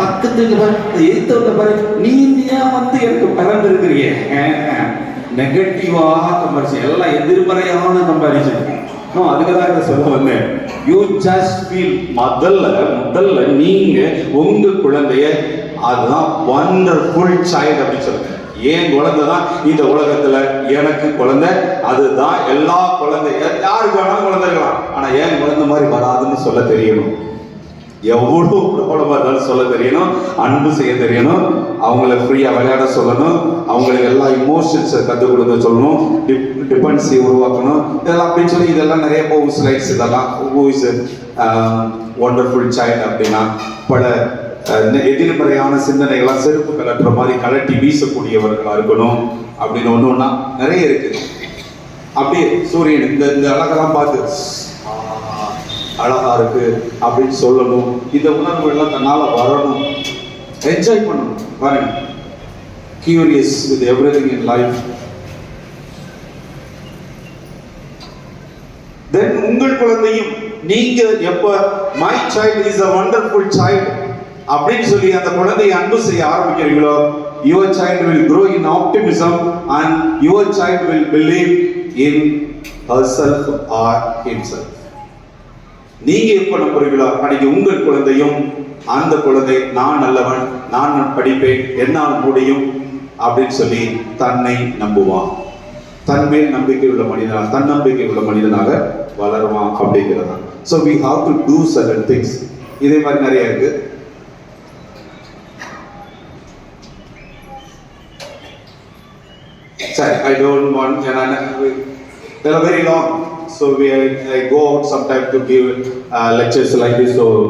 பக்கத்துக்கு பாரு பாரு நீ ஏன் வந்து எனக்கு பிறந்திருக்கிறிய நெகட்டிவாக கம்பரிசன் எல்லாம் எதிர்மறையான கம்பரிசன் நான் அதுக்கு தான் இதை சொல்ல வந்தேன். யூ ஜஸ்ட் ஃபீல் முதல்ல முதல்ல நீங்க உங்க குழந்தைய அதுதான் ஒண்டர்ஃபுல் சைல்டு அப்படின்னு சொல்லுங்க. ஏன் குழந்தை தான்? இந்த உலகத்துல எனக்கு குழந்தை அதுதான் எல்லா குழந்தை யாருக்கு வேணாலும் குழந்தை இருக்கலாம். ஆனா ஏன் குழந்தை மாதிரி வராதுன்னு சொல்ல தெரியணும். எவ்வளோ ப்ராப்ளமாக இருந்தாலும் சொல்ல தெரியணும் அன்பு செய்ய தெரியணும் அவங்கள ஃப்ரீயாக விளையாட சொல்லணும் அவங்களுக்கு எல்லா இமோஷன்ஸை கற்றுக் கொடுக்க சொல்லணும் டிப் டிபென்சி உருவாக்கணும் இதெல்லாம் அப்படின்னு சொல்லி இதெல்லாம் நிறைய போகும் ஸ்லைட்ஸ் இதெல்லாம் மூவிஸ் ஒண்டர்ஃபுல் சைல்டு அப்படின்னா பல எதிர்மறையான சிந்தனைகள்லாம் செருப்பு கலட்டுற மாதிரி கலட்டி வீசக்கூடியவர்களாக இருக்கணும் அப்படின்னு ஒன்று ஒன்றா நிறைய இருக்குது. அப்படியே சூரியன் இந்த இந்த அழகெல்லாம் பார்த்து அழகா இருக்கு அப்படின்னு சொல்லணும். இந்த உணர்வு எல்லாம் தன்னால வரணும். என்ஜாய் பண்ணணும். பாருங்க. Curious with everything in life then உங்கள் குழந்தையும் நீங்க எப்ப my child is a wonderful child அப்படின்னு சொல்லி அந்த குழந்தையை அன்பு செய்ய ஆரம்பிக்கிறீங்களோ your child will grow in optimism and your child will child will in in or or himself. நீங்க பண்ண நம்புறீங்களோ அன்னைக்கு உங்கள் குழந்தையும் அந்த குழந்தை நான் நல்லவன் நான் படிப்பேன் என்னால் முடியும் அப்படின்னு சொல்லி தன்னை நம்புவான். தன் மேல் நம்பிக்கை உள்ள மனிதனாக தன்னம்பிக்கை உள்ள மனிதனாக வளருவான் அப்படிங்கிறதா. So we have to do certain things இதே மாதிரி நிறைய இருக்கு. சரி I don't want they are very long. So we I go out sometimes to give uh, lectures like this so